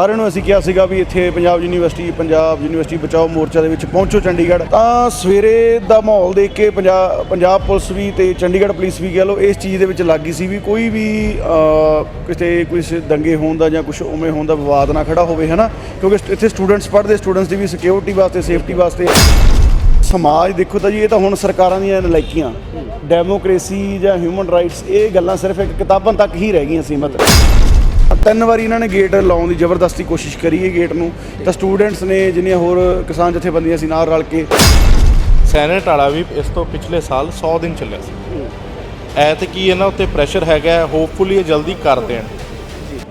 ਸਾਰਿਆਂ ਨੂੰ ਅਸੀਂ ਕਿਹਾ ਸੀਗਾ ਵੀ ਇੱਥੇ ਪੰਜਾਬ ਯੂਨੀਵਰਸਿਟੀ ਪੰਜਾਬ ਯੂਨੀਵਰਸਿਟੀ ਬਚਾਓ ਮੋਰਚਾ ਦੇ ਵਿੱਚ ਪਹੁੰਚੋ ਚੰਡੀਗੜ੍ਹ। ਤਾਂ ਸਵੇਰੇ ਦਾ ਮਾਹੌਲ ਦੇਖ ਕੇ ਪੰਜਾਬ ਪੰਜਾਬ ਪੁਲਿਸ ਵੀ ਤੇ ਚੰਡੀਗੜ੍ਹ ਪੁਲਿਸ ਵੀ ਕਹ ਲਓ ਇਸ ਚੀਜ਼ ਦੇ ਵਿੱਚ ਲੱਗੀ ਸੀ ਵੀ ਕੋਈ ਵੀ ਕਿਤੇ ਕੋਈ ਦੰਗੇ ਹੋਣ ਦਾ ਜਾਂ ਕੁਝ ਉਵੇਂ ਹੋਣ ਦਾ ਵਿਵਾਦ ਨਾ ਖੜਾ ਹੋਵੇ ਹਨਾ? ਕਿਉਂਕਿ ਇੱਥੇ ਸਟੂਡੈਂਟਸ ਪੜ੍ਹਦੇ ਸਟੂਡੈਂਟਸ ਦੀ ਵੀ ਸਿਕਿਉਰਿਟੀ ਵਾਸਤੇ ਸੇਫਟੀ ਵਾਸਤੇ। ਸਮਾਜ ਦੇਖੋ ਤਾਂ ਜੀ ਇਹ ਤਾਂ ਹੁਣ ਸਰਕਾਰਾਂ ਦੀਆਂ ਨਲਾਇਕੀਆਂ। ਡੈਮੋਕ੍ਰੇਸੀ ਜਾਂ ਹਿਊਮਨ ਰਾਈਟਸ ਇਹ ਗੱਲਾਂ ਸਿਰਫ ਇੱਕ ਕਿਤਾਬਾਂ ਤੱਕ ਹੀ ਰਹਿ ਗਈਆਂ ਸੀਮਤ। ਤਿੰਨ ਵਾਰੀ ਇਹਨਾਂ ਨੇ ਗੇਟ ਲਾਉਣ ਦੀ ਜ਼ਬਰਦਸਤੀ ਕੋਸ਼ਿਸ਼ ਕਰੀ ਹੈ ਗੇਟ ਨੂੰ। ਤਾਂ ਸਟੂਡੈਂਟਸ ਨੇ ਜਿੰਨੀਆਂ ਹੋਰ ਕਿਸਾਨ ਜਥੇਬੰਦੀਆਂ ਸੀ ਨਾਲ ਰਲ ਕੇ ਸੈਨੇਟ ਵਾਲਾ ਵੀ ਇਸ ਤੋਂ ਪਿਛਲੇ ਸਾਲ 100 ਦਿਨ ਚੱਲਿਆ ਸੀ। ਐਤ ਕੀ ਇਹਨਾਂ ਉੱਤੇ ਪ੍ਰੈਸ਼ਰ ਹੈਗਾ ਹੋਪਫੁਲੀ ਇਹ ਜਲਦੀ ਕਰ ਦੇਣ।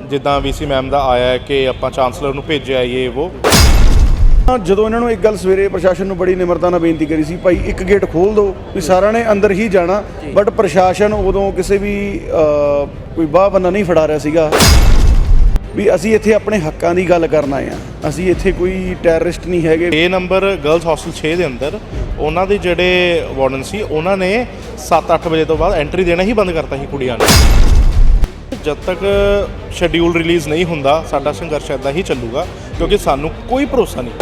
ਜਿੱਦਾਂ ਵੀਸੀ ਮੈਮ ਦਾ ਆਇਆ ਹੈ ਕਿ ਆਪਾਂ ਚਾਂਸਲਰ ਨੂੰ ਭੇਜਿਆ ਇਹ ਉਹ। ਤਾਂ ਜਦੋਂ ਇਹਨਾਂ ਨੂੰ ਇੱਕ ਗੱਲ ਸਵੇਰੇ ਪ੍ਰਸ਼ਾਸਨ ਨੂੰ ਬੜੀ ਨਿਮਰਤਾ ਨਾਲ ਬੇਨਤੀ ਕਰੀ ਸੀ ਭਾਈ ਇੱਕ ਗੇਟ ਖੋਲ ਦਿਓ ਵੀ ਸਾਰਿਆਂ ਨੇ ਅੰਦਰ ਹੀ ਜਾਣਾ। ਬਟ ਪ੍ਰਸ਼ਾਸਨ ਉਦੋਂ ਕਿਸੇ ਵੀ ਕੋਈ ਬਾਹ ਬੰਨਾ ਨਹੀਂ ਫੜਾ ਰਿਹਾ ਸੀਗਾ। ਵੀ ਅਸੀਂ ਇੱਥੇ ਆਪਣੇ ਹੱਕਾਂ ਦੀ ਗੱਲ ਕਰਨ ਆਏ ਆ ਅਸੀਂ ਇੱਥੇ ਕੋਈ ਟੈਰਰਿਸਟ ਨਹੀਂ ਹੈਗੇ। 6 ਨੰਬਰ ਗਰਲਸ ਹੌਸਟਲ 6 ਦੇ ਅੰਦਰ ਉਹਨਾਂ ਦੇ ਜਿਹੜੇ ਵਾਰਡਨ ਸੀ ਉਹਨਾਂ ਨੇ 7-8 ਵਜੇ ਤੋਂ ਬਾਅਦ ਐਂਟਰੀ ਦੇਣਾ ਹੀ ਬੰਦ ਕਰਤਾ ਸੀ ਕੁੜੀਆਂ ਨੂੰ। ਜਦ ਤੱਕ ਸ਼ੈਡਿਊਲ ਰਿਲੀਜ਼ ਨਹੀਂ ਹੁੰਦਾ ਸਾਡਾ ਸੰਘਰਸ਼ ਇੱਦਾਂ ਹੀ ਚੱਲੂਗਾ ਕਿਉਂਕਿ ਸਾਨੂੰ ਕੋਈ ਭਰੋਸਾ ਨਹੀਂ।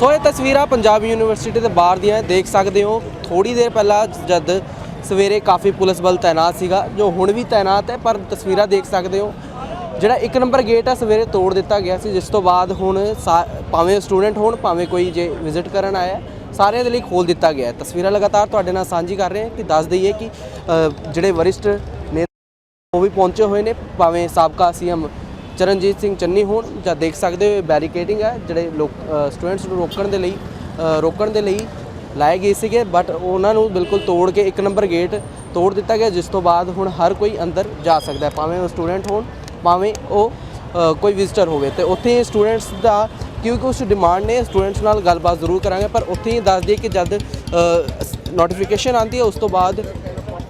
ਸੋ ਇਹ ਤਸਵੀਰਾਂ ਪੰਜਾਬ ਯੂਨੀਵਰਸਿਟੀ ਦੇ ਬਾਹਰ ਦੀਆਂ ਹੈ। ਦੇਖ ਸਕਦੇ ਹੋ ਥੋੜੀ ਦੇਰ ਪਹਿਲਾਂ ਜਦ ਸਵੇਰੇ ਕਾਫੀ ਪੁਲਿਸ ਬਲ ਤਾਇਨਾਤ ਸੀਗਾ, ਜੋ ਹੁਣ ਵੀ ਤਾਇਨਾਤ ਹੈ, ਪਰ ਤਸਵੀਰਾਂ ਦੇਖ ਸਕਦੇ ਹੋ। ਜਿਹੜਾ ਇੱਕ ਨੰਬਰ ਗੇਟ ਆ ਸਵੇਰੇ ਤੋੜ ਦਿੱਤਾ ਗਿਆ ਸੀ, ਜਿਸ ਤੋਂ ਬਾਅਦ ਹੁਣ ਸਾ- ਭਾਵੇਂ ਸਟੂਡੈਂਟ ਹੋਣ, ਭਾਵੇਂ ਕੋਈ ਜੇ ਵਿਜ਼ਿਟ ਕਰਨ ਆਇਆ ਸਾਰਿਆਂ ਦੇ ਲਈ ਖੋਲ ਦਿੱਤਾ ਗਿਆ ਤਸਵੀਰਾਂ ਲਗਾਤਾਰ ਤੁਹਾਡੇ ਨਾਲ ਸਾਂਝੀ ਕਰ ਰਹੇ ਹਾਂ ਕਿ ਦੱਸ ਦਈਏ ਕਿ ਜਿਹੜੇ ਵਰਿਸ਼ਟ ਨੇ ਉਹ ਵੀ ਪਹੁੰਚੇ ਹੋਏ ਨੇ, ਭਾਵੇਂ ਸਾਬਕਾ ਸੀਐਮ ਚਰਨਜੀਤ ਸਿੰਘ ਚੰਨੀ ਹੋਣ, ਜਾਂ ਦੇਖ ਸਕਦੇ ਹੋ ਬੈਰੀਕੇਡਿੰਗ ਹੈ, ਜਿਹੜੇ ਲੋਕ ਸਟੂਡੈਂਟਸ ਨੂੰ ਰੋਕਣ ਦੇ ਲਈ ਰੋਕਣ ਦੇ ਲਈ ਲਾਏ ਗਏ ਸੀਗੇ ਬਟ ਉਹਨਾਂ ਨੂੰ ਬਿਲਕੁਲ ਤੋੜ ਕੇ ਇੱਕ ਨੰਬਰ ਗੇਟ ਤੋੜ ਦਿੱਤਾ ਗਿਆ, ਜਿਸ ਤੋਂ ਬਾਅਦ ਹੁਣ ਹਰ ਕੋਈ ਅੰਦਰ ਜਾ ਸਕਦਾ ਹੈ। ਭਾਵੇਂ ਉਹ ਸਟੂਡੈਂਟ ਹੋਣ, ਭਾਵੇਂ ਉਹ ਕੋਈ ਵਿਜ਼ਿਟਰ ਹੋਵੇ। ਤੇ ਉੱਥੇ ਸਟੂਡੈਂਟਸ ਦਾ ਕਿਉਂਕਿ ਕੁਝ ਡਿਮਾਂਡ ਨੇ ਸਟੂਡੈਂਟਸ ਨਾਲ ਗੱਲਬਾਤ ਜ਼ਰੂਰ ਕਰਾਂਗੇ, ਪਰ ਉੱਥੇ ਹੀ ਦੱਸ ਦਈਏ ਕਿ ਜਦ ਨੋਟੀਫਿਕੇਸ਼ਨ ਆਉਂਦੀ ਹੈ, ਉਸ ਤੋਂ ਬਾਅਦ,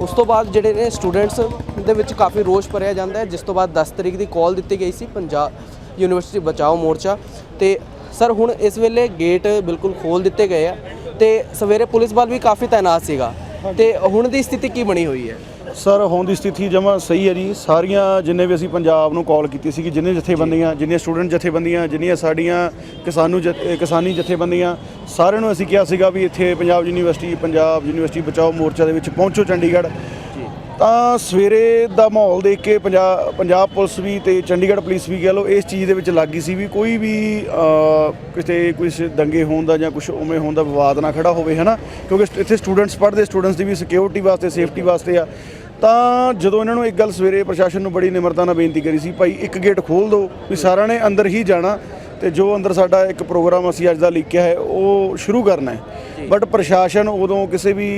ਉਸ ਤੋਂ ਬਾਅਦ ਜਿਹੜੇ ਨੇ ਸਟੂਡੈਂਟਸ ਦੇ ਵਿੱਚ ਕਾਫੀ ਰੋਸ਼ ਭਰਿਆ ਜਾਂਦਾ ਹੈ, ਜਿਸ ਤੋਂ ਬਾਅਦ 10 ਤਰੀਕ ਦੀ ਕਾਲ ਦਿੱਤੀ ਗਈ ਸੀ, ਪੰਜਾਬ ਯੂਨੀਵਰਸਿਟੀ ਬਚਾਓ ਮੋਰਚਾ। ਤੇ ਸਰ ਹੁਣ ਇਸ ਵੇਲੇ ਗੇਟ ਬਿਲਕੁਲ ਖੋਲ ਦਿੱਤੇ ਗਏ ਆ ਤੇ ਸਵੇਰੇ ਪੁਲਿਸ ਬਲ ਵੀ ਕਾਫੀ ਤਾਇਨਾਤ ਸੀਗਾ। ਤੇ ਹੁਣ ਦੀ ਸਥਿਤੀ ਕੀ ਬਣੀ ਹੋਈ ਹੈ? ਸਰ ਹੋਣ ਦੀ ਸਥਿਤੀ ਜਮਾ ਸਹੀ ਹੈ ਜੀ। ਸਾਰੀਆਂ ਜਿੰਨੇ ਵੀ ਅਸੀਂ ਪੰਜਾਬ ਨੂੰ ਕਾਲ ਕੀਤੀ ਸੀ ਕਿ ਜਿੰਨੇ ਜਥੇਬੰਦੀਆਂ ਜਿੰਨੀਆਂ ਸਟੂਡੈਂਟ ਜਥੇਬੰਦੀਆਂ ਜਿੰਨੀਆਂ ਸਾਡੀਆਂ ਕਿਸਾਨੂ ਕਿਸਾਨੀ ਜਥੇਬੰਦੀਆਂ ਸਾਰਿਆਂ ਨੂੰ ਅਸੀਂ ਕਿਹਾ ਸੀਗਾ ਵੀ ਇੱਥੇ ਪੰਜਾਬ ਯੂਨੀਵਰਸਿਟੀ ਪੰਜਾਬ ਯੂਨੀਵਰਸਿਟੀ ਬਚਾਓ ਮੋਰਚਾ ਦੇ ਵਿੱਚ ਪਹੁੰਚੋ ਚੰਡੀਗੜ੍ਹ। ਤਾਂ ਸਵੇਰੇ ਦਾ ਮਾਹੌਲ ਦੇਖ ਕੇ ਪੰਜਾਬ ਪੰਜਾਬ ਪੁਲਿਸ ਵੀ ਤੇ ਚੰਡੀਗੜ੍ਹ ਪੁਲਿਸ ਵੀ ਕਹ ਲਓ ਇਸ ਚੀਜ਼ ਦੇ ਵਿੱਚ ਲੱਗੀ ਸੀ ਵੀ ਕੋਈ ਵੀ ਕਿਤੇ ਕੋਈ ਦੰਗੇ ਹੋਣ ਦਾ ਜਾਂ ਕੁਝ ਉਵੇਂ ਹੋਣ ਦਾ ਵਿਵਾਦ ਨਾ ਖੜਾ ਹੋਵੇ ਹਨਾ? ਕਿਉਂਕਿ ਇੱਥੇ ਸਟੂਡੈਂਟਸ ਪੜ੍ਹਦੇ ਸਟੂਡੈਂਟਸ ਦੀ ਵੀ ਸਿਕਿਉਰਿਟੀ ਵਾਸਤੇ ਸੇਫਟੀ ਵਾਸਤੇ ਆ। ਤਾਂ ਜਦੋਂ ਇਹਨਾਂ ਨੂੰ ਇੱਕ ਗੱਲ ਸਵੇਰੇ ਪ੍ਰਸ਼ਾਸਨ ਨੂੰ ਬੜੀ ਨਿਮਰਤਾ ਨਾਲ ਬੇਨਤੀ ਕਰੀ ਸੀ ਭਾਈ ਇੱਕ ਗੇਟ ਖੋਲ ਦਿਓ ਵੀ ਸਾਰਿਆਂ ਨੇ ਅੰਦਰ ਹੀ ਜਾਣਾ ਤੇ ਜੋ ਅੰਦਰ ਸਾਡਾ ਇੱਕ ਪ੍ਰੋਗਰਾਮ ਅਸੀਂ ਅੱਜ ਦਾ ਲਿਖਿਆ ਹੈ ਉਹ ਸ਼ੁਰੂ ਕਰਨਾ ਹੈ। ਬਟ ਪ੍ਰਸ਼ਾਸਨ ਉਦੋਂ ਕਿਸੇ ਵੀ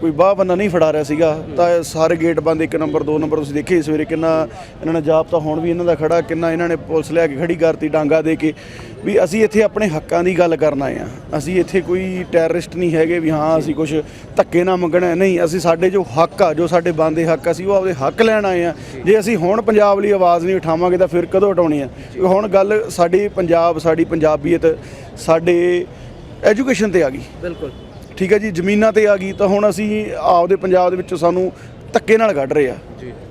ਕੋਈ ਬਾਹ ਬੰਨਾ ਨਹੀਂ ਫੜਾ ਰਿਹਾ ਸੀਗਾ, ਤਾਂ ਸਾਰੇ ਗੇਟ ਬੰਦ, ਇੱਕ ਨੰਬਰ ਦੋ ਨੰਬਰ ਤੁਸੀਂ ਦੇਖੇ ਸਵੇਰੇ ਕਿੰਨਾ ਇਹਨਾਂ ਨੇ ਜਾਬਤਾ ਹੁਣ ਵੀ ਇਹਨਾਂ ਦਾ ਖੜਾ, ਕਿੰਨਾ ਇਹਨਾਂ ਨੇ ਪੁਲਿਸ ਲਿਆ ਕੇ ਖੜੀ ਕਰਤੀ, ਡਾਂਗਾ ਦੇ ਕੇ। ਵੀ ਅਸੀਂ ਇੱਥੇ ਆਪਣੇ ਹੱਕਾਂ ਦੀ ਗੱਲ ਕਰਨ ਆਏ ਆ ਅਸੀਂ ਇੱਥੇ ਕੋਈ ਟੈਰਰਿਸਟ ਨਹੀਂ ਹੈਗੇ ਵੀ ਹਾਂ, ਅਸੀਂ ਕੁਝ ਧੱਕੇ ਨਾ ਮੰਗਣਾ ਨਹੀਂ, ਅਸੀਂ ਸਾਡੇ ਜੋ ਹੱਕ ਆ, ਜੋ ਸਾਡੇ ਬੰਦੇ ਹੱਕ ਅਸੀਂ ਉਹ ਆਪਦੇ ਹੱਕ ਲੈਣ ਆਏ ਆ ਜੇ ਅਸੀਂ ਹੁਣ ਪੰਜਾਬ ਲਈ ਆਵਾਜ਼ ਨਹੀਂ ਉਠਾਵਾਂਗੇ ਤਾਂ ਫਿਰ ਕਦੋਂ ਉਠਾਉਣੀ ਆ ਹੁਣ ਗੱਲ ਸਾਡੀ ਪੰਜਾਬ, ਸਾਡੀ ਪੰਜਾਬੀਅਤ, ਸਾਡੇ ਐਜੂਕੇਸ਼ਨ ਤੇ ਆ ਗਈ। ਬਿਲਕੁਲ। ਠੀਕ ਹੈ ਜੀ ਜ਼ਮੀਨਾਂ ਤੇ ਆ ਗਈ ਤਾਂ ਹੁਣ ਅਸੀਂ ਆਪਦੇ ਪੰਜਾਬ ਦੇ ਵਿੱਚੋਂ ਸਾਨੂੰ ਧੱਕੇ ਨਾਲ ਕੱਢ ਰਹੇ ਆ।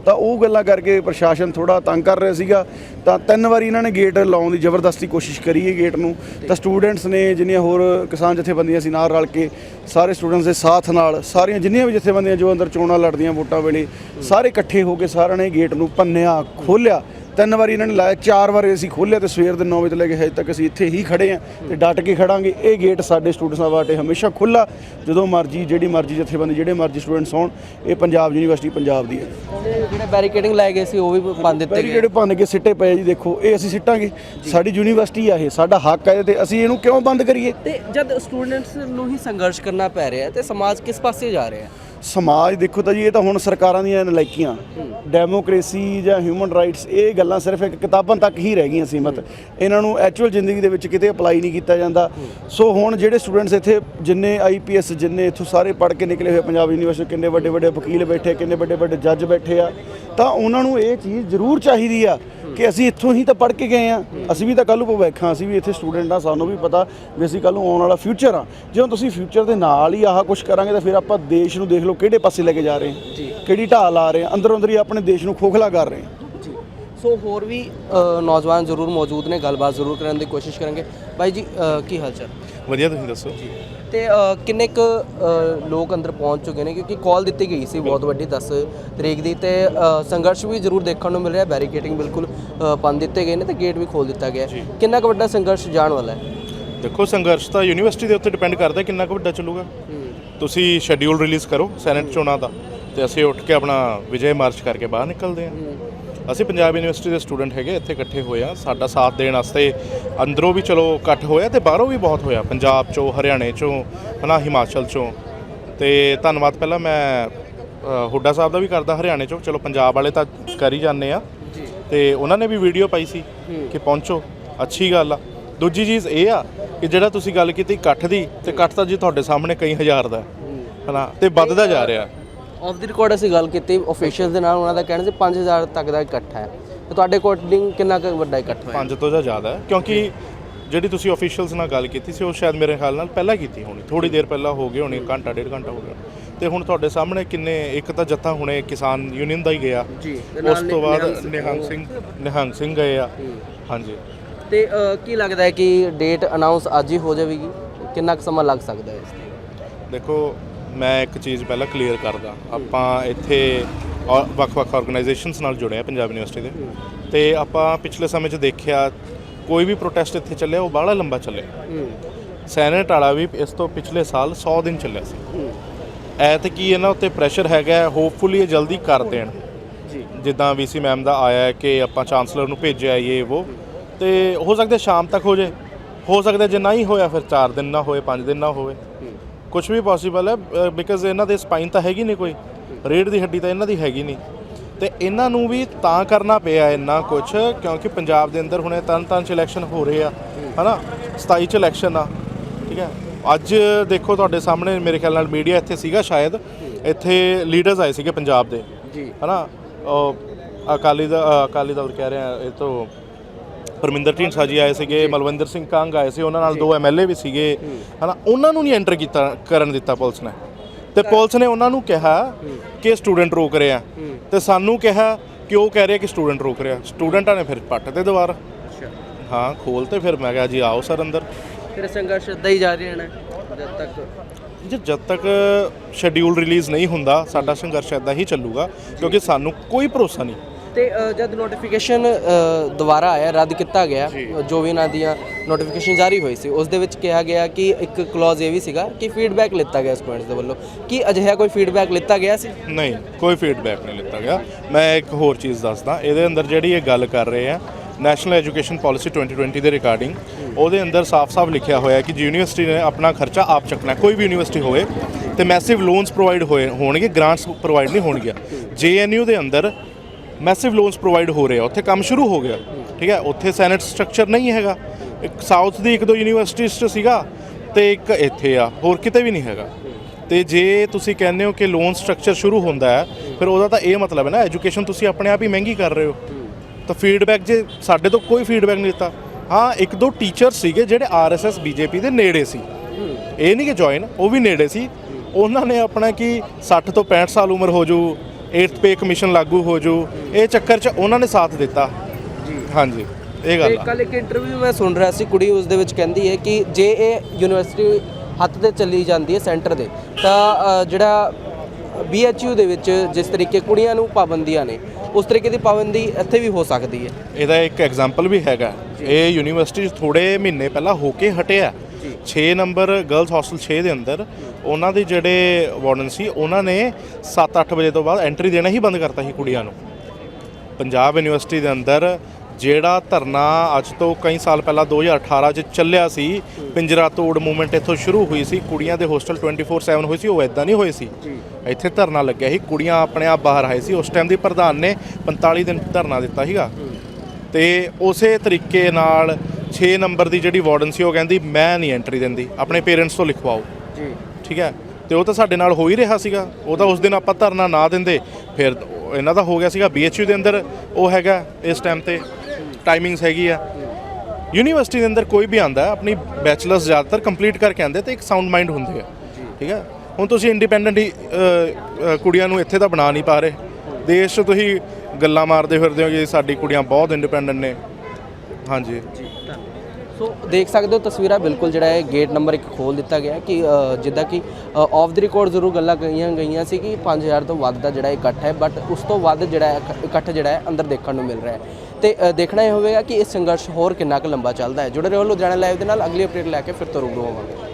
ਤਾਂ ਉਹ ਗੱਲਾਂ ਕਰਕੇ ਪ੍ਰਸ਼ਾਸਨ ਥੋੜਾ ਤੰਗ ਕਰ ਰਿਹਾ ਸੀਗਾ। ਤਾਂ ਤਿੰਨ ਵਾਰੀ ਇਹਨਾਂ ਨੇ ਗੇਟ ਲਾਉਣ ਦੀ ਜ਼ਬਰਦਸਤੀ ਕੋਸ਼ਿਸ਼ ਕਰੀ ਹੈ ਗੇਟ ਨੂੰ। ਤਾਂ ਸਟੂਡੈਂਟਸ ਨੇ ਜਿੰਨੀਆਂ ਹੋਰ ਕਿਸਾਨ ਜਥੇਬੰਦੀਆਂ ਸੀ ਨਾਲ ਰਲ ਕੇ ਸਾਰੇ ਸਟੂਡੈਂਟਸ ਦੇ ਸਾਥ ਨਾਲ ਸਾਰੀਆਂ ਜਿੰਨੀਆਂ ਵੀ ਜਥੇਬੰਦੀਆਂ ਜੋ ਅੰਦਰ ਚੋਣਾਂ ਲੜਦੀਆਂ ਵੋਟਾਂ ਵੇਲੇ ਸਾਰੇ ਇਕੱਠੇ ਹੋ ਕੇ ਸਾਰਿਆਂ ਨੇ ਗੇਟ ਨੂੰ ਭੰਨਿਆ ਖੋਲ੍ਹਿਆ। ਤਿੰਨ ਵਾਰੀ ਇਹਨਾਂ ਨੇ ਲਾਇਆ ਚਾਰ ਵਾਰੀ ਅਸੀਂ ਖੋਲ੍ਹਿਆ ਤੇ ਸਵੇਰ ਦੇ 9 ਵਜੇ ਤੋਂ ਲੈ ਕੇ ਹਜੇ ਤੱਕ ਅਸੀਂ ਇੱਥੇ ਹੀ ਖੜੇ ਆਂ ਤੇ ਡਟ ਕੇ ਖੜਾਂਗੇ। ਇਹ ਗੇਟ ਸਾਡੇ ਸਟੂਡੈਂਟਸਾਂ ਵਾਸਤੇ ਹਮੇਸ਼ਾ ਖੁੱਲਾ ਜਦੋਂ ਮਰਜ਼ੀ ਜਿਹੜੀ ਮਰਜ਼ੀ ਜਥੇਬੰਦੀ ਜਿਹੜੇ ਮਰਜ਼ੀ ਸਟੂਡੈਂਟਸ ਹੋਣ ਇਹ ਪੰਜਾਬ ਯੂਨੀਵਰਸਿਟੀ ਪੰਜਾਬ ਦੀ ਹੈ। ਜਿਹੜੇ ਬੈਰੀਕੇਡਿੰਗ ਲਾਏ ਗਏ ਸੀ ਉਹ ਵੀ ਬੰਦ ਦਿੱਤੇ ਗਏ? ਜਿਹੜੇ ਭੰਨ ਕੇ ਸਿੱਟੇ ਪਏ ਜੀ ਦੇਖੋ ਇਹ ਅਸੀਂ ਸਿੱਟਾਂਗੇ। ਸਾਡੀ ਯੂਨੀਵਰਸਿਟੀ ਆ ਇਹ ਸਾਡਾ ਹੱਕ ਹੈ ਤੇ। ਅਸੀਂ ਇਹਨੂੰ ਕਿਉਂ ਬੰਦ ਕਰੀਏ? ਤੇ ਜਦ ਸਟੂਡੈਂਟਸ ਨੂੰ ਹੀ ਸੰਘਰਸ਼ ਕਰਨਾ ਪੈ ਰਿਹਾ ਤੇ ਸਮਾਜ ਕਿਸ ਪਾਸੇ ਜਾ ਰਿਹਾ ਹੈ? ਸਮਾਜ, ਦੇਖੋ ਤਾਂ ਜੀ, ਇਹ ਤਾਂ ਹੁਣ ਸਰਕਾਰਾਂ ਦੀਆਂ ਨਲਾਇਕੀਆਂ ਡੈਮੋਕ੍ਰੇਸੀ ਜਾਂ ਹਿਊਮਨ ਰਾਈਟਸ ਇਹ ਗੱਲਾਂ ਸਿਰਫ ਇੱਕ ਕਿਤਾਬਾਂ ਤੱਕ ਹੀ ਰਹਿ ਗਈਆਂ ਸੀਮਤ। ਇਹਨਾਂ ਨੂੰ ਐਕਚੁਅਲ ਜ਼ਿੰਦਗੀ ਦੇ ਵਿੱਚ ਕਿਤੇ ਅਪਲਾਈ ਨਹੀਂ ਕੀਤਾ ਜਾਂਦਾ। ਸੋ ਹੁਣ ਜਿਹੜੇ ਸਟੂਡੈਂਟਸ ਇੱਥੇ, ਜਿੰਨੇ ਆਈਪੀਐਸ ਜਿੰਨੇ ਇੱਥੋਂ ਸਾਰੇ ਪੜ੍ਹ ਕੇ ਨਿਕਲੇ ਹੋਏ ਪੰਜਾਬ ਯੂਨੀਵਰਸਿਟੀ ਕਿੰਨੇ ਵੱਡੇ ਵੱਡੇ ਵਕੀਲ ਬੈਠੇ, ਕਿੰਨੇ ਵੱਡੇ ਵੱਡੇ ਜੱਜ ਬੈਠੇ ਆ, ਤਾਂ ਉਹਨਾਂ ਨੂੰ ਇਹ ਚੀਜ਼ ਜ਼ਰੂਰ ਚਾਹੀਦੀ ਆ ਕਿ ਅਸੀਂ ਇੱਥੋਂ ਹੀ ਤਾਂ ਪੜ੍ਹ ਕੇ ਗਏ ਆ ਅਸੀਂ ਵੀ ਤਾਂ ਕੱਲ੍ਹ ਨੂੰ ਭਵਿੱਖਾਂ ਅਸੀਂ ਵੀ ਇੱਥੇ ਸਟੂਡੈਂਟ ਆ ਸਾਨੂੰ ਵੀ ਪਤਾ ਵੀ ਅਸੀਂ ਕੱਲ੍ਹ ਨੂੰ ਆਉਣ ਵਾਲਾ ਫਿਊਚਰ ਆ ਜਦੋਂ ਤੁਸੀਂ ਫਿਊਚਰ ਦੇ ਨਾਲ ਹੀ ਆਹ ਕੁਝ ਕਰਾਂਗੇ ਤਾਂ ਫਿਰ ਆਪਾਂ ਦੇਸ਼ ਨੂੰ ਦੇਖ ਲਓ ਕਿਹੜੇ ਪਾਸੇ ਲੈ ਕੇ ਜਾ ਰਹੇ ਹਾਂ। ਕਿਹੜੀ ਢਾਲ ਆ ਰਹੇ ਹਾਂ। ਅੰਦਰੋਂ ਅੰਦਰ ਹੀ ਆਪਣੇ ਦੇਸ਼ ਨੂੰ ਖੋਖਲਾ ਕਰ ਰਹੇ ਹਾਂ। ਸੋ ਹੋਰ ਵੀ ਨੌਜਵਾਨ ਜ਼ਰੂਰ ਮੌਜੂਦ ਨੇ। ਗੱਲਬਾਤ ਜ਼ਰੂਰ ਕਰਨ ਦੀ ਕੋਸ਼ਿਸ਼ ਕਰਾਂਗੇ। ਬਾਈ ਜੀ ਕੀ ਹਾਲ ਚਾਲ? ਵਧੀਆ ਤੁਸੀਂ ਦੱਸੋ? ਤੇ ਅ, ਕਿੰਨੇ ਕੁ ਅ, ਲੋਕ ਅੰਦਰ ਪਹੁੰਚ ਚੁੱਕੇ ਨੇ? ਕਿਉਂਕਿ ਕਾਲ ਦਿੱਤੀ ਗਈ ਸੀ ਬਹੁਤ ਵੱਡੀ 10 ਤਰੀਕ ਦੀ ਤੇ ਅ, ਸੰਘਰਸ਼ ਵੀ ਜ਼ਰੂਰ ਦੇਖਣ ਨੂੰ ਮਿਲ ਰਿਹਾ ਬੈਰੀਕੇਡਿੰਗ ਬਿਲਕੁਲ ਅ, ਬੰਦ ਦਿੱਤੇ ਗਏ ਨੇ ਤੇ ਗੇਟ ਵੀ ਖੋਲ ਦਿੱਤਾ ਗਿਆ ਹੈ। ਕਿੰਨਾ ਕੁ ਵੱਡਾ ਸੰਘਰਸ਼ ਜਾਣ ਵਾਲਾ ਹੈ? ਦੇਖੋ ਸੰਘਰਸ਼ ਤਾਂ ਯੂਨੀਵਰਸਿਟੀ ਦੇ ਉੱਤੇ ਡਿਪੈਂਡ ਕਰਦਾ ਕਿੰਨਾ ਕੁ ਵੱਡਾ ਚੱਲੂਗਾ। ਤੁਸੀਂ ਸ਼ੈਡਿਊਲ ਰਿਲੀਜ਼ ਕਰੋ ਸੈਨੇਟ ਚੋਣਾਂ ਦਾ ਤੇ ਅਸੀਂ ਉੱਠ ਕੇ ਆਪਣਾ ਵਿਜੇ ਮਾਰਚ ਕਰਕੇ ਬਾਹਰ ਨਿਕਲਦੇ ਹਾਂ। ਅਸੀਂ ਪੰਜਾਬ ਯੂਨੀਵਰਸਿਟੀ ਦੇ ਸਟੂਡੈਂਟ ਹੈਗੇ ਇੱਥੇ ਇਕੱਠੇ ਹੋਏ ਆ ਸਾਡਾ ਸਾਥ ਦੇਣ ਵਾਸਤੇ ਅੰਦਰੋਂ ਵੀ ਚਲੋ ਇਕੱਠ ਹੋਇਆ ਤੇ ਬਾਹਰੋਂ ਵੀ ਬਹੁਤ ਹੋਇਆ ਪੰਜਾਬ ਚੋਂ ਹਰਿਆਣੇ ਚੋਂ ਹਨਾ ਹਿਮਾਚਲ ਚੋਂ। ਤੇ ਧੰਨਵਾਦ ਪਹਿਲਾਂ ਮੈਂ ਹੁੱਡਾ ਸਾਹਿਬ ਦਾ ਵੀ ਕਰਦਾ ਹਰਿਆਣੇ ਚੋਂ। ਚਲੋ ਪੰਜਾਬ ਵਾਲੇ ਤਾਂ ਕਰ ਹੀ ਜਾਂਦੇ ਆ। ਤੇ ਉਹਨਾਂ ਨੇ ਵੀ ਵੀਡੀਓ ਪਾਈ ਸੀ ਕਿ ਪਹੁੰਚੋ ਅੱਛੀ ਗੱਲ ਆ। ਦੂਜੀ ਚੀਜ਼ ਇਹ ਆ ਕਿ ਜਿਹੜਾ ਤੁਸੀਂ ਗੱਲ ਕੀਤੀ ਇਕੱਠ ਦੀ ਤੇ ਇਕੱਠ ਤਾਂ ਜੀ ਤੁਹਾਡੇ ਸਾਹਮਣੇ ਕਈ ਹਜ਼ਾਰ ਦਾ ਹੈ, ਹਨਾ ਤੇ ਵੱਧਦਾ ਜਾ ਰਿਹਾ। ਆਫ ਦੀ ਰਿਕਾਰਡ ਅਸੀਂ ਗੱਲ ਕੀਤੀ ਆਫੀਸ਼ੀਅਲਸ ਦੇ ਨਾਲ ਉਹਨਾਂ ਦਾ ਕਹਿਣਾ ਸੀ 5000 ਤੱਕ ਦਾ ਇਕੱਠ ਹੈ। ਤੇ ਤੁਹਾਡੇ ਅਕੋਰਡਿੰਗ ਕਿੰਨਾ ਕੁ ਵੱਡਾ ਇਕੱਠ ਹੋਇਆ? ਪੰਜ ਤੋਂ ਜਾਂ ਜ਼ਿਆਦਾ ਹੈ ਕਿਉਂਕਿ ਜਿਹੜੀ ਤੁਸੀਂ ਅਫੀਸ਼ੀਅਲਸ ਨਾਲ ਗੱਲ ਕੀਤੀ ਸੀ ਉਹ ਸ਼ਾਇਦ ਮੇਰੇ ਖਿਆਲ ਨਾਲ ਪਹਿਲਾਂ ਕੀਤੀ ਹੋਣੀ। ਥੋੜੀ ਦੇਰ ਪਹਿਲਾਂ ਹੋ ਗਈ ਹੋਣੀ ਘੰਟਾ ਡੇਢ ਘੰਟਾ ਹੋ ਗਿਆ। ਤੇ ਹੁਣ ਤੁਹਾਡੇ ਸਾਹਮਣੇ ਕਿੰਨੇ ਇੱਕ ਤਾਂ ਜੱਥਾ ਹੁਣੇ ਕਿਸਾਨ ਯੂਨੀਅਨ ਦਾ ਹੀ ਗਿਆ। ਜੀ ਉਸ ਤੋਂ ਬਾਅਦ ਨਿਹੰਗ ਸਿੰਘ। ਨਿਹੰਗ ਸਿੰਘ ਗਏ ਆ। ਹਾਂਜੀ। ਤੇ ਕੀ ਲੱਗਦਾ ਹੈ ਕਿ ਡੇਟ ਅਨਾਉਂਸ ਅੱਜ ਹੀ ਹੋ ਜਾਵੇਗੀ? ਕਿੰਨਾ ਕੁ ਸਮਾਂ ਲੱਗ ਸਕਦਾ ਹੈ ਇਸ ਤੇ? ਦੇਖੋ ਮੈਂ ਇੱਕ ਚੀਜ਼ ਪਹਿਲਾਂ ਕਲੀਅਰ ਕਰਦਾ। ਆਪਾਂ ਇੱਥੇ ਔ- ਵੱਖ-ਵੱਖ ਆਰਗੇਨਾਈਜੇਸ਼ਨਸ ਨਾਲ ਜੁੜੇ ਆ ਪੰਜਾਬ ਯੂਨੀਵਰਸਿਟੀ ਦੇ। ਤੇ ਆਪਾਂ ਪਿਛਲੇ ਸਮੇਂ 'ਚ ਦੇਖਿਆ ਕੋਈ ਵੀ ਪ੍ਰੋਟੈਸਟ ਇੱਥੇ ਚੱਲਿਆ ਉਹ ਬਾਹਲਾ ਲੰਬਾ ਚੱਲਿਆ। ਸੈਨੇਟ ਵਾਲਾ ਵੀ ਇਸ ਤੋਂ ਪਿਛਲੇ ਸਾਲ 100 ਦਿਨ ਚੱਲਿਆ ਸੀ। ਹੂੰ ਐਤ ਕੀ ਇਹਨਾਂ ਉੱਤੇ ਪ੍ਰੈਸ਼ਰ ਹੈਗਾ ਹੋਪਫੁਲੀ ਇਹ ਜਲਦੀ ਕਰ ਦੇਣ। ਜਿੱਦਾਂ ਵੀਸੀ ਮੈਮ ਦਾ ਆਇਆ ਹੈ ਕਿ ਆਪਾਂ ਚਾਂਸਲਰ ਨੂੰ ਭੇਜਿਆ ਇਹ ਉਹ। ਤੇ ਹੋ ਸਕਦਾ ਸ਼ਾਮ ਤੱਕ ਹੋ ਜਾਏ। ਹੋ ਸਕਦਾ ਜੇ ਨਹੀਂ ਹੋਇਆ ਫਿਰ 4 ਦਿਨ ਨਾ ਹੋਏ 5 ਦਿਨ ਨਾ ਹੋਵੇ। ਕੁਝ ਵੀ ਪੋਸੀਬਲ ਹੈ ਬਿਕਾਜ਼ ਇਹਨਾਂ ਦੇ ਸਪਾਈਨ ਤਾਂ ਹੈਗੀ ਨਹੀਂ ਕੋਈ ਰੀੜ ਦੀ ਹੱਡੀ ਤਾਂ ਇਹਨਾਂ ਦੀ ਹੈਗੀ ਨਹੀਂ। ਤੇ ਇਹਨਾਂ ਨੂੰ ਵੀ ਤਾਂ ਕਰਨਾ ਪਿਆ ਇੰਨਾ ਕੁਝ ਕਿਉਂਕਿ ਪੰਜਾਬ ਦੇ ਅੰਦਰ ਹੁਣੇ ਤਰਨ ਤਾਰਨ ਚ ਇਲੈਕਸ਼ਨ ਹੋ ਰਹੇ ਆ ਹਨਾ? 27 ਚ ਇਲੈਕਸ਼ਨ ਆ ਠੀਕ ਹੈ? ਅੱਜ ਦੇਖੋ ਤੁਹਾਡੇ ਸਾਹਮਣੇ ਮੇਰੇ ਖਿਆਲ ਨਾਲ ਮੀਡੀਆ ਇੱਥੇ ਸੀਗਾ ਸ਼ਾਇਦ ਇੱਥੇ ਲੀਡਰਸ ਆਏ ਸੀਗੇ ਪੰਜਾਬ ਦੇ ਜੀ। ਹਨਾ? ਅਕਾਲੀ ਦਾ ਅਕਾਲੀ ਦਲ ਕਹਿ ਰਹੇ ਆ ਇਹ ਤੋਂ ਪਰਮਿੰਦਰ ਢੀਂਡਸਾ ਜੀ ਆਏ ਸੀਗੇ ਮਲਵਿੰਦਰ ਸਿੰਘ ਕੰਗ ਆਏ ਸੀ ਉਹਨਾਂ ਨਾਲ ਦੋ ਐਮਐਲਏ ਵੀ ਸੀਗੇ। ਹਨਾ ਉਹਨਾਂ ਨੂੰ ਨਹੀਂ ਐਂਟਰ ਕੀਤਾ ਕਰਨ ਦਿੱਤਾ ਪੁਲਿਸ ਨੇ। ਤੇ ਪੁਲਿਸ ਨੇ ਉਹਨਾਂ ਨੂੰ ਕਿਹਾ ਕਿ ਸਟੂਡੈਂਟ ਰੋਕ ਰਹੇ ਤੇ ਸਾਨੂੰ ਕਿਹਾ ਕਿ ਉਹ ਕਹਿ ਰਹੇ ਕਿ ਸਟੂਡੈਂਟ ਰੋਕ ਰਿਹਾ ਸਟੂਡੈਂਟਾਂ ਨੇ ਫਿਰ ਪੱਟ ਤੇ ਦੁਬਾਰਾ। ਹਾਂ ਖੋਲ ਤੇ ਫਿਰ ਮੈਂ ਕਿਹਾ ਜੀ ਆਓ ਸਰ ਅੰਦਰ। ਫਿਰ ਸੰਘਰਸ਼ ਏਦਾਂ ਹੀ ਜਾਰੀ ਰਹਿਣਾ ਜਦ ਤੱਕ? ਜੀ ਜਦ ਤੱਕ ਸ਼ੈਡਿਊਲ ਰਿਲੀਜ਼ ਨਹੀਂ ਹੁੰਦਾ ਸਾਡਾ ਸੰਘਰਸ਼ ਇਦਾਂ ਹੀ ਚੱਲੂਗਾ ਕਿਉਂਕਿ ਸਾਨੂੰ ਕੋਈ ਭਰੋਸਾ ਨਹੀਂ। ਤੇ ਅ, ਜਦ ਨੋਟੀਫਿਕੇਸ਼ਨ ਦੁਬਾਰਾ ਆਇਆ ਰੱਦ ਕੀਤਾ ਗਿਆ ਜੋ। ਵੀ ਇਹਨਾਂ ਦੀਆਂ ਨੋਟੀਫਿਕੇਸ਼ਨ ਜਾਰੀ ਹੋਈ ਸੀ ਉਸ ਦੇ ਵਿੱਚ ਕਿਹਾ ਗਿਆ ਕਿ ਇੱਕ ਕਲੌਜ਼ ਇਹ ਵੀ ਸੀਗਾ ਕਿ ਫੀਡਬੈਕ ਲਿੱਤਾ ਗਿਆ ਸਟੂਡੈਂਟਸ ਦੇ ਵੱਲੋਂ। ਕੀ ਅਜਿਹਾ ਕੋਈ ਫੀਡਬੈਕ ਲਿੱਤਾ ਗਿਆ ਸੀ? ਨਹੀਂ ਕੋਈ ਫੀਡਬੈਕ ਨਹੀਂ ਲਿੱਤਾ ਗਿਆ। ਮੈਂ ਇੱਕ ਹੋਰ ਚੀਜ਼ ਦੱਸਦਾ ਇਹਦੇ ਅੰਦਰ ਜਿਹੜੀ ਇਹ ਗੱਲ ਕਰ ਰਹੇ ਆ ਨੈਸ਼ਨਲ ਐਜੂਕੇਸ਼ਨ ਪਾਲਿਸੀ 2020 ਦੇ ਰਿਗਾਰਡਿੰਗ ਉਹਦੇ ਅੰਦਰ ਸਾਫ਼-ਸਾਫ਼ ਲਿਖਿਆ ਹੋਇਆ ਹੈ ਕਿ ਯੂਨੀਵਰਸਿਟੀ ਨੇ ਆਪਣਾ ਖਰਚਾ ਆਪ ਚੱਕਣਾ ਹੈ। ਕੋਈ ਵੀ ਯੂਨੀਵਰਸਿਟੀ ਹੋਵੇ ਤੇ ਮੈਸਿਵ ਲੋਨਸ ਪ੍ਰੋਵਾਈਡ ਹੋਏ ਹੋਣਗੇ ਗ੍ਰਾਂਟਸ ਪ੍ਰੋਵਾਈਡ ਨਹੀਂ ਹੋਣਗੀਆਂ। ਜੇਐਨਯੂ ਦੇ ਅੰਦਰ ਮੈਸਿਵ ਲੋਨਸ ਪ੍ਰੋਵਾਈਡ ਹੋ ਰਹੇ ਆ। ਉੱਥੇ ਕੰਮ ਸ਼ੁਰੂ ਹੋ ਗਿਆ। ਠੀਕ ਹੈ? ਉੱਥੇ ਸੈਨੇਟ ਸਟਰਕਚਰ ਨਹੀਂ ਹੈਗਾ। ਇੱਕ ਸਾਊਥ ਦੀ ਇੱਕ ਦੋ ਯੂਨੀਵਰਸਿਟੀਜ਼ 'ਚ ਸੀਗਾ ਤੇ ਇੱਕ ਇੱਥੇ ਆ। ਹੋਰ ਕਿਤੇ ਵੀ ਨਹੀਂ ਹੈਗਾ। ਤੇ ਜੇ ਤੁਸੀਂ ਕਹਿੰਦੇ ਹੋ ਕਿ ਲੋਨ ਸਟਰਕਚਰ ਸ਼ੁਰੂ ਹੁੰਦਾ ਹੈ, ਫਿਰ ਉਹਦਾ ਤਾਂ ਇਹ ਮਤਲਬ ਹੈ ਨਾ ਐਜੂਕੇਸ਼ਨ ਤੁਸੀਂ ਆਪਣੇ ਆਪ ਹੀ ਮਹਿੰਗੀ ਕਰ ਰਹੇ ਹੋ। ਤਾਂ ਫੀਡਬੈਕ ਜੇ ਸਾਡੇ ਤੋਂ ਕੋਈ ਫੀਡਬੈਕ ਨਹੀਂ ਦਿੱਤਾ। ਹਾਂ, ਇੱਕ ਦੋ ਟੀਚਰ ਸੀਗੇ ਜਿਹੜੇ ਆਰਐਸਐਸ ਬੀਜੇਪੀ ਦੇ ਨੇੜੇ ਸੀ। ਇਹ ਨਹੀਂ ਕਿ ਜੁਆਇਨ ਉਹ ਵੀ ਨੇੜੇ ਸੀ। ਉਹਨਾਂ ਨੇ ਆਪਣਾ ਕਿ 60 ਤੋਂ 65 ਸਾਲ ਉਮਰ ਹੋ ਜੂ। 8th ਪੇ ਕਮਿਸ਼ਨ ਲਾਗੂ ਹੋ ਜੂ ਇਹ ਚੱਕਰ 'ਚ ਉਹਨਾਂ ਨੇ ਸਾਥ ਦਿੱਤਾ। ਜੀ। ਹਾਂਜੀ ਇਹ ਤੇ ਗੱਲ ਆ। ਕੱਲ ਇੱਕ ਇੰਟਰਵਿਊ ਮੈਂ ਸੁਣ ਰਿਹਾ ਸੀ ਕੁੜੀ ਉਸ ਦੇ ਵਿੱਚ ਕਹਿੰਦੀ ਹੈ ਕਿ ਜੇ ਇਹ ਯੂਨੀਵਰਸਿਟੀ ਹੱਥ ਤੇ ਚੱਲੀ ਜਾਂਦੀ ਹੈ ਸੈਂਟਰ ਦੇ ਤਾਂ ਅ, ਜਿਹੜਾ BHU ਦੇ ਵਿੱਚ ਜਿਸ ਤਰੀਕੇ ਕੁੜੀਆਂ ਨੂੰ ਪਾਬੰਦੀਆਂ ਨੇ ਉਸ ਤਰੀਕੇ ਦੀ ਪਾਬੰਦੀ ਇੱਥੇ ਵੀ ਹੋ ਸਕਦੀ ਹੈ। ਇਹਦਾ ਇੱਕ ਐਗਜ਼ਾਮਪਲ ਵੀ ਹੈਗਾ। ਇਹ ਯੂਨੀਵਰਸਿਟੀ 'ਚ ਥੋੜੇ ਮਹੀਨੇ ਪਹਿਲਾਂ ਹੋ ਕੇ ਹਟਿਆ। 6 ਨੰਬਰ ਗਰਲਸ ਹੌਸਟਲ 6 ਦੇ ਅੰਦਰ ਉਹਨਾਂ ਦੇ ਜਿਹੜੇ ਵਾਰਡਨ ਸੀ ਉਹਨਾਂ ਨੇ 7-8 ਵਜੇ ਤੋਂ ਬਾਅਦ ਐਂਟਰੀ ਦੇਣਾ ਹੀ ਬੰਦ ਕਰਤਾ ਸੀ ਕੁੜੀਆਂ ਨੂੰ। ਪੰਜਾਬ ਯੂਨੀਵਰਸਿਟੀ ਦੇ ਅੰਦਰ ਜਿਹੜਾ ਧਰਨਾ ਅੱਜ ਤੋਂ ਕਈ ਸਾਲ ਪਹਿਲਾਂ 2018 ਚ ਚੱਲਿਆ ਸੀ ਪਿੰਜਰਾ ਤੋੜ ਮੂਵਮੈਂਟ ਇੱਥੋਂ ਸ਼ੁਰੂ ਹੋਈ ਸੀ ਕੁੜੀਆਂ ਦੇ ਹੋਸਟਲ 24/7 ਹੋਈ ਸੀ ਉਹ ਐਦਾਂ ਨਹੀਂ ਹੋਏ ਸੀ। ਇੱਥੇ ਧਰਨਾ ਲੱਗਿਆ ਸੀ ਕੁੜੀਆਂ ਆਪਣੇ ਆਪ ਬਾਹਰ ਆਏ ਸੀ ਉਸ ਟਾਈਮ ਦੀ ਪ੍ਰਧਾਨ ਨੇ 45 ਦਿਨ ਧਰਨਾ ਦਿੱਤਾ ਸੀਗਾ। ਤੇ ਉਸੇ ਤਰੀਕੇ ਨਾਲ 6 ਨੰਬਰ ਦੀ ਜਿਹੜੀ ਵਾਰਡਨ ਸੀ ਉਹ ਕਹਿੰਦੀ ਮੈਂ ਨਹੀਂ ਐਂਟਰੀ ਦਿੰਦੀ। ਆਪਣੇ ਪੇਰੈਂਟਸ ਤੋਂ ਲਿਖਵਾਓ। ਜੀ। ਠੀਕ ਹੈ? ਤੇ ਉਹ ਤਾਂ ਸਾਡੇ ਨਾਲ ਹੋ ਹੀ ਰਿਹਾ ਸੀਗਾ। ਉਹ ਤਾਂ ਉਸ ਦਿਨ ਆਪਾਂ ਧਰਨਾ ਨਾ ਦਿੰਦੇ। ਫਿਰ ਇਹਨਾਂ ਦਾ ਹੋ ਗਿਆ ਸੀਗਾ BHU ਦੇ ਅੰਦਰ। ਉਹ ਹੈਗਾ ਇਸ ਟਾਈਮ ਤੇ। ਟਾਈਮਿੰਗਸ ਹੈਗੀ ਆ। ਯੂਨੀਵਰਸਿਟੀ ਦੇ ਅੰਦਰ ਕੋਈ ਵੀ ਆਂਦਾ ਆਪਣੀ ਬੈਚਲਰਸ ਜ਼ਿਆਦਾਤਰ ਕੰਪਲੀਟ ਕਰਕੇ ਆਂਦੇ ਤੇ ਇੱਕ ਸਾਊਂਡ ਮਾਈਂਡ ਹੁੰਦੀ ਹੈ ਠੀਕ ਹੈ ਹੁਣ ਤੁਸੀਂ ਇੰਡੀਪੈਂਡੈਂਟ ਹੀ ਕੁੜੀਆਂ ਨੂੰ ਇੱਥੇ ਤਾਂ ਬਣਾ ਨਹੀਂ ਪਾ ਰਹੇ। ਦੇਸ਼ 'ਚ ਤੁਸੀਂ ਗੱਲਾਂ ਮਾਰਦੇ ਫਿਰਦੇ ਹੋ ਕਿ ਸਾਡੀ ਕੁੜੀਆਂ ਬਹੁਤ ਇੰਡੀਪੈਂਡੈਂਟ ਨੇ। ਹਾਂਜੀ। ਸੋ ਦੇਖ ਸਕਦੇ ਹੋ ਤਸਵੀਰਾਂ ਬਿਲਕੁਲ ਜਿਹੜਾ ਹੈ ਗੇਟ ਨੰਬਰ 1 ਖੋਲ ਦਿੱਤਾ ਗਿਆ ਕਿ ਜਿੱਦਾਂ ਕਿ ਆਫ ਦੀ ਰਿਕਾਰਡ ਜ਼ਰੂਰ ਗੱਲਾਂ ਕਹੀਆਂ ਗਈਆਂ ਸੀ ਕਿ 5000 ਤੋਂ ਵੱਧ ਦਾ ਜਿਹੜਾ ਇਕੱਠ ਹੈ ਬਟ ਉਸ ਤੋਂ ਵੱਧ ਜਿਹੜਾ ਇਕੱਠ ਜਿਹੜਾ ਹੈ ਅੰਦਰ ਦੇਖਣ ਨੂੰ ਮਿਲ ਰਿਹਾ ਹੈ। ਤੇ ਦੇਖਣਾ ਇਹ ਹੋਵੇਗਾ ਕਿ ਇਹ ਸੰਘਰਸ਼ ਹੋਰ ਕਿੰਨਾ ਕੁ ਲੰਬਾ ਚੱਲਦਾ ਹੈ। ਜੁੜੇ ਰਹੋ ਲੁਧਿਆਣਾ ਲਾਈਵ ਦੇ ਨਾਲ, ਅਗਲੀ ਅਪਡੇਟ ਲੈ ਕੇ ਫਿਰ ਤੋਂ ਰੂਬਰੂ ਹੋਵਾਂਗੇ।